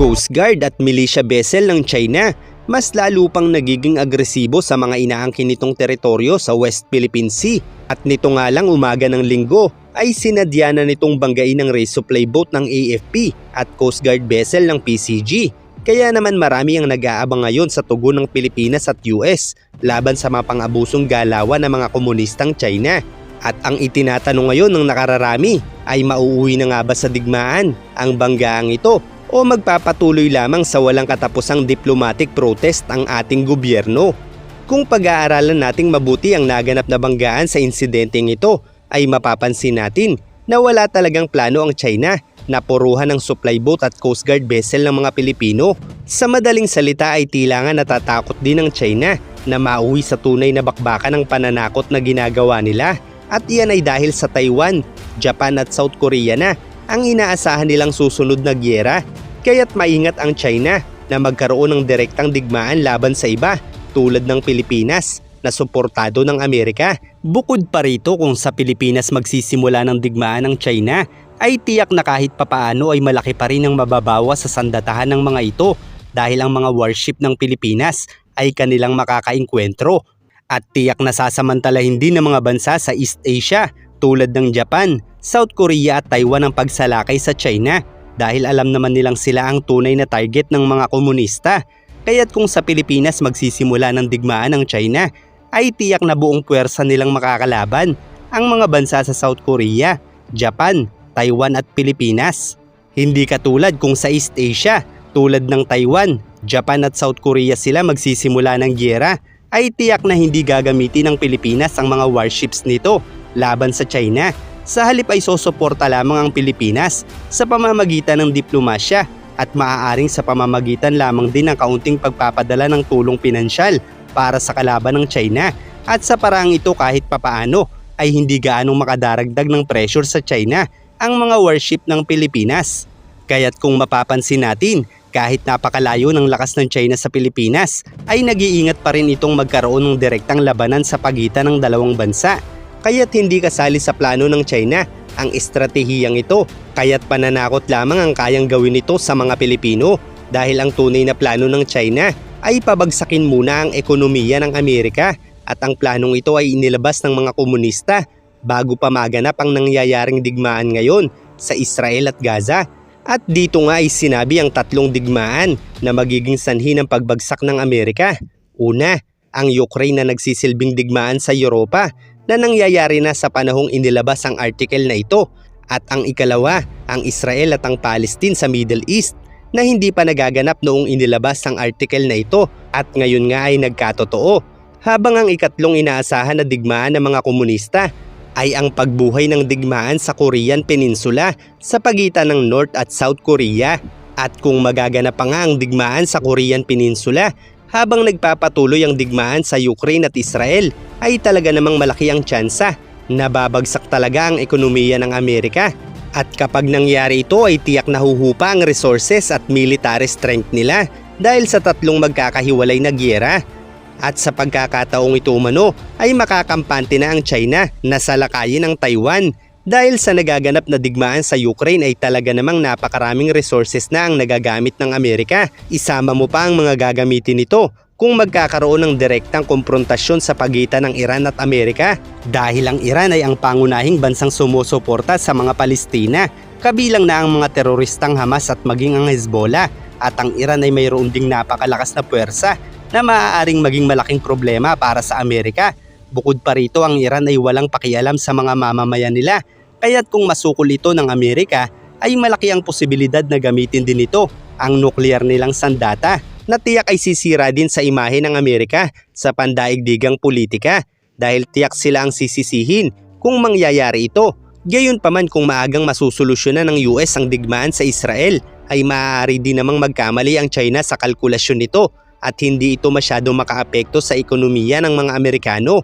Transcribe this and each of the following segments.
Coast Guard at militia vessel ng China mas lalo pang nagiging agresibo sa mga inaangkin nitong teritoryo sa West Philippine Sea. At nito nga lang umaga ng linggo ay sinadya na nitong banggain ng resupply boat ng AFP at Coast Guard vessel ng PCG. Kaya naman marami ang nag-aabang ngayon sa tugon ng Pilipinas at US laban sa mga pang-abusong galawan ng mga komunistang China. At ang itinatanong ngayon ng nakararami ay mauuwi na nga ba sa digmaan ang banggaang ito o magpapatuloy lamang sa walang katapusang diplomatic protest ang ating gobyerno. Kung pag-aaralan nating mabuti ang naganap na banggaan sa insidenteng ito, ay mapapansin natin na wala talagang plano ang China na puruhan ng supply boat at Coast Guard vessel ng mga Pilipino. Sa madaling salita ay tila nga natatakot din ang China na mauwi sa tunay na bakbakan ng pananakot na ginagawa nila. At iyan ay dahil sa Taiwan, Japan at South Korea na ang inaasahan nilang susunod na gyera. Kaya't maingat ang China na magkaroon ng direktang digmaan laban sa iba tulad ng Pilipinas na suportado ng Amerika. Bukod pa rito kung sa Pilipinas magsisimula ng digmaan ng China, ay tiyak na kahit papaano ay malaki pa rin ang mababawa sa sandatahan ng mga ito dahil ang mga warship ng Pilipinas ay kanilang makakainkwentro at tiyak na sasamantalahin din ng mga bansa sa East Asia tulad ng Japan, South Korea at Taiwan ang pagsalakay sa China dahil alam naman nilang sila ang tunay na target ng mga komunista. Kaya't kung sa Pilipinas magsisimula ng digmaan ng China, ay tiyak na buong puwersa nilang makakalaban ang mga bansa sa South Korea, Japan, Taiwan at Pilipinas. Hindi katulad kung sa East Asia, tulad ng Taiwan, Japan at South Korea sila magsisimula ng gyera, ay tiyak na hindi gagamitin ng Pilipinas ang mga warships nito laban sa China. Sa halip ay sosuporta lamang ang Pilipinas sa pamamagitan ng diplomasya at maaaring sa pamamagitan lamang din ng kaunting pagpapadala ng tulong pinansyal para sa kalaban ng China at sa paraang ito kahit papaano ay hindi gaanong makadaragdag ng pressure sa China ang mga warship ng Pilipinas. Kaya't kung mapapansin natin, kahit napakalayo ng lakas ng China sa Pilipinas, ay nag-iingat pa rin itong magkaroon ng direktang labanan sa pagitan ng dalawang bansa. Kaya't hindi kasali sa plano ng China ang estratehiyang ito, kaya't pananakot lamang ang kayang gawin ito sa mga Pilipino dahil ang tunay na plano ng China ay pabagsakin muna ang ekonomiya ng Amerika at ang planong ito ay inilabas ng mga komunista bago pa maganap ang nangyayaring digmaan ngayon sa Israel at Gaza. At dito nga ay sinabi ang tatlong digmaan na magiging sanhi ng pagbagsak ng Amerika. Una, ang Ukraine na nagsisilbing digmaan sa Europa na nangyayari na sa panahong inilabas ang article na ito. At ang ikalawa, ang Israel at ang Palestine sa Middle East na hindi pa nagaganap noong inilabas ang article na ito at ngayon nga ay nagkatotoo. Habang ang ikatlong inaasahan na digmaan ng mga komunista ay ang pagbuhay ng digmaan sa Korean Peninsula sa pagitan ng North at South Korea. At kung magaganap pa nga ang digmaan sa Korean Peninsula habang nagpapatuloy ang digmaan sa Ukraine at Israel ay talaga namang malaki ang tsansa na babagsak talaga ang ekonomiya ng Amerika. At kapag nangyari ito ay tiyak na huhupa ang resources at military strength nila dahil sa tatlong magkakahiwalay na gyera. At sa pagkakataong ito umano ay makakampante na ang China na salakayin ang Taiwan dahil sa nagaganap na digmaan sa Ukraine ay talaga namang napakaraming resources na ang nagagamit ng Amerika. Isama mo pa ang mga gagamitin nito kung magkakaroon ng direktang komprontasyon sa pagitan ng Iran at Amerika dahil ang Iran ay ang pangunahing bansang sumusuporta sa mga Palestina kabilang na ang mga teroristang Hamas at maging ang Hezbollah at ang Iran ay mayroon ding napakalakas na puwersa na maaaring maging malaking problema para sa Amerika. Bukod pa rito ang Iran ay walang pakialam sa mga mamamayan nila kaya't kung masukol ito ng Amerika ay malaki ang posibilidad na gamitin din ito ang nuklear nilang sandata na tiyak ay sisira din sa imahe ng Amerika sa pandaigdigang politika dahil tiyak sila ang sisisihin kung mangyayari ito. Gayunpaman kung maagang masusolusyonan ng US ang digmaan sa Israel ay maaari din namang magkamali ang China sa kalkulasyon nito at hindi ito masyado makaapekto sa ekonomiya ng mga Amerikano.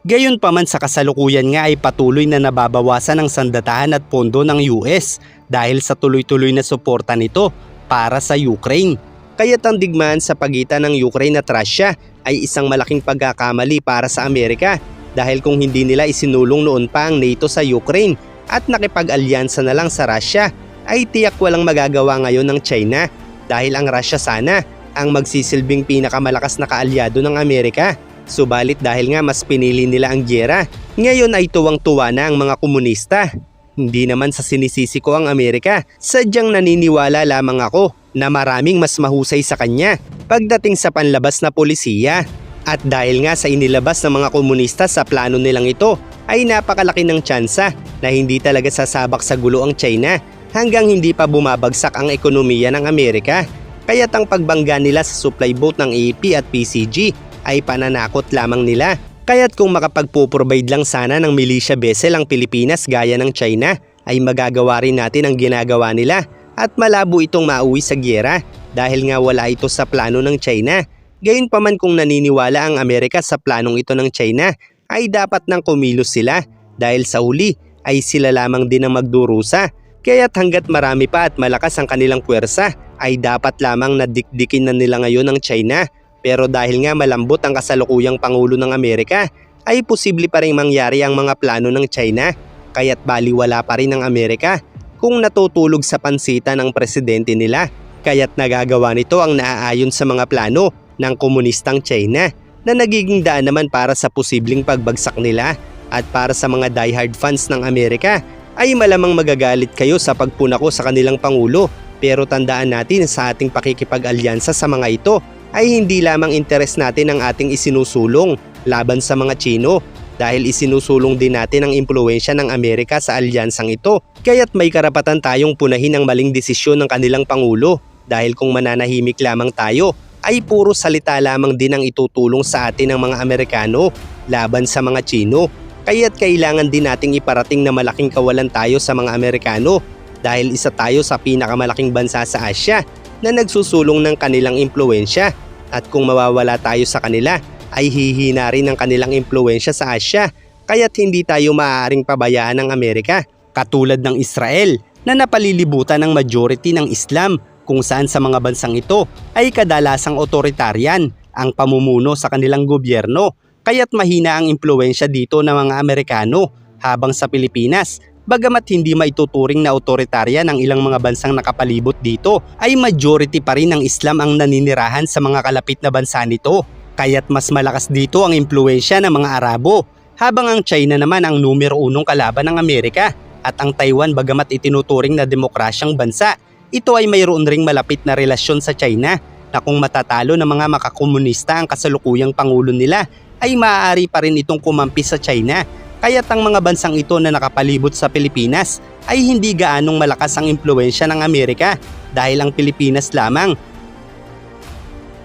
Gayunpaman sa kasalukuyan nga ay patuloy na nababawasan ang sandatahan at pondo ng US dahil sa tuloy-tuloy na suporta nito para sa Ukraine. Kaya't ang digmaan sa pagitan ng Ukraine at Russia ay isang malaking pagkakamali para sa Amerika dahil kung hindi nila isinulong noon pa ang NATO sa Ukraine at nakipag-alyansa na lang sa Russia ay tiyak walang magagawa ngayon ng China. dahil ang Russia sana ang magsisilbing pinakamalakas na kaalyado ng Amerika. Subalit dahil nga mas pinili nila ang gyera, ngayon ay tuwang-tuwa na ang mga komunista. Hindi naman sa sinisisi ko ang Amerika, sadyang naniniwala lamang ako na maraming mas mahusay sa kanya pagdating sa panlabas na polisiya. At dahil nga sa inilabas ng mga komunista sa plano nilang ito, ay napakalaki ng tsansa na hindi talaga sasabak sa gulo ang China hanggang hindi pa bumabagsak ang ekonomiya ng Amerika. Kaya't ang pagbangga nila sa supply boat ng AP at PCG ay pananakot lamang nila. Kaya't kung makapagpuprovide lang sana ng militia vessel ang Pilipinas gaya ng China, ay magagawa rin natin ang ginagawa nila at malabo itong mauwi sa gyera dahil nga wala ito sa plano ng China. Gayunpaman kung naniniwala ang Amerika sa planong ito ng China, ay dapat nang kumilos sila dahil sa huli ay sila lamang din ang magdurusa. Kaya't hanggat marami pa at malakas ang kanilang puwersa, ay dapat lamang nadikdikin na nila ngayon ang China. Pero dahil nga malambot ang kasalukuyang Pangulo ng Amerika, ay posible pa rin mangyari ang mga plano ng China. Kaya't baliwala pa rin ang Amerika kung natutulog sa pansita ng presidente nila. Kaya't nagagawa nito ang naaayon sa mga plano ng komunistang China na nagiging daan naman para sa posibleng pagbagsak nila at para sa mga diehard fans ng Amerika ay malamang magagalit kayo sa pagpuna ko sa kanilang Pangulo pero tandaan natin sa ating pakikipag-alyansa sa mga ito ay hindi lamang interes natin ang ating isinusulong laban sa mga Chino dahil isinusulong din natin ang impluensya ng Amerika sa alyansang ito. Kaya't may karapatan tayong punahin ang maling desisyon ng kanilang Pangulo dahil kung mananahimik lamang tayo ay puro salita lamang din ang itutulong sa atin ng mga Amerikano laban sa mga Chino. Kaya't kailangan din nating iparating na malaking kawalan tayo sa mga Amerikano dahil isa tayo sa pinakamalaking bansa sa Asya na nagsusulong ng kanilang impluensya at kung mawawala tayo sa kanila ay hihina rin ang kanilang impluensya sa Asya. Kaya't hindi tayo maaaring pabayaan ng Amerika. Katulad ng Israel na napalilibutan ng majority ng Islam kung saan sa mga bansang ito ay kadalasang otoritarian ang pamumuno sa kanilang gobyerno. Kaya't mahina ang impluensya dito ng mga Amerikano habang sa Pilipinas bagamat hindi maituturing na otoritarya ng ilang mga bansang nakapalibot dito ay majority pa rin ng Islam ang naninirahan sa mga kalapit na bansa nito kaya't mas malakas dito ang impluensya ng mga Arabo habang ang China naman ang numero unong kalaban ng Amerika at ang Taiwan bagamat itinuturing na demokrasyang bansa ito ay mayroon ring malapit na relasyon sa China na kung matatalo ng mga makakomunista ang kasalukuyang pangulo nila ay maaari pa rin itong kumampi sa China. Kaya't ang mga bansang ito na nakapalibot sa Pilipinas ay hindi gaanong malakas ang impluensya ng Amerika dahil ang Pilipinas lamang.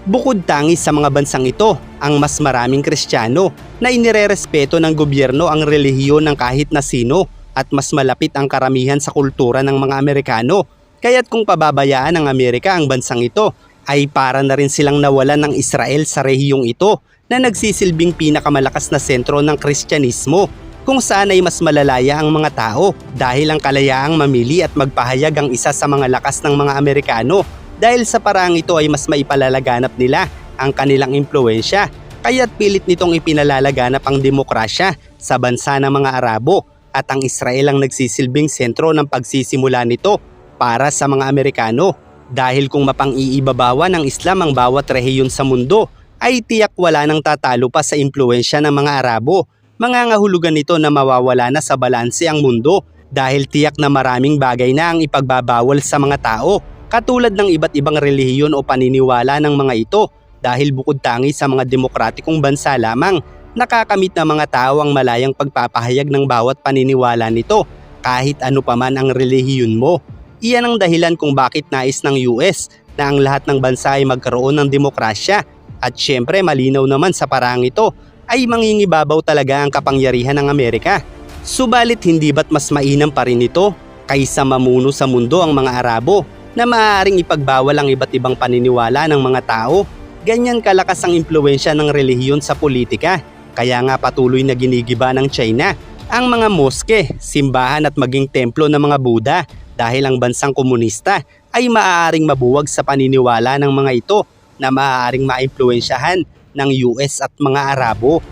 Bukod tangis sa mga bansang ito, ang mas maraming Kristiyano na inirerespeto ng gobyerno ang relihiyon ng kahit na sino at mas malapit ang karamihan sa kultura ng mga Amerikano. Kaya't kung pababayaan ng Amerika ang bansang ito, ay para na rin silang nawalan ng Israel sa rehiyong ito na nagsisilbing pinakamalakas na sentro ng Kristyanismo kung saan ay mas malalaya ang mga tao dahil ang kalayaang mamili at magpahayag ang isa sa mga lakas ng mga Amerikano dahil sa parang ito ay mas maipalalaganap nila ang kanilang impluensya kaya't pilit nitong ipinalalaganap ang demokrasya sa bansa ng mga Arabo at ang Israel ang nagsisilbing sentro ng pagsisimula nito para sa mga Amerikano dahil kung mapang-iibabawa ng Islam ang bawat rehiyon sa mundo ay tiyak wala nang tatalo pa sa impluensya ng mga Arabo. Mangangahulugan nito na mawawala na sa balanse ang mundo dahil tiyak na maraming bagay na ang ipagbabawal sa mga tao katulad ng iba't ibang relihiyon o paniniwala ng mga ito dahil bukod tangi sa mga demokratikong bansa lamang nakakamit ng mga tao ang malayang pagpapahayag ng bawat paniniwala nito kahit ano paman ang relihiyon mo. Iyan ang dahilan kung bakit nais ng US na ang lahat ng bansa ay magkaroon ng demokrasya at syempre malinaw naman sa parang ito ay mangingibabaw talaga ang kapangyarihan ng Amerika. Subalit hindi ba't mas mainam pa rin ito kaysa mamuno sa mundo ang mga Arabo na maaaring ipagbawal ang iba't ibang paniniwala ng mga tao? Ganyan kalakas ang impluensya ng relihiyon sa politika kaya nga patuloy na ginigiba ng China ang mga moske, simbahan at maging templo ng mga Buddha dahil ang bansang komunista ay maaaring mabuwag sa paniniwala ng mga ito na maaaring maimpluensyahan ng US at mga Arabo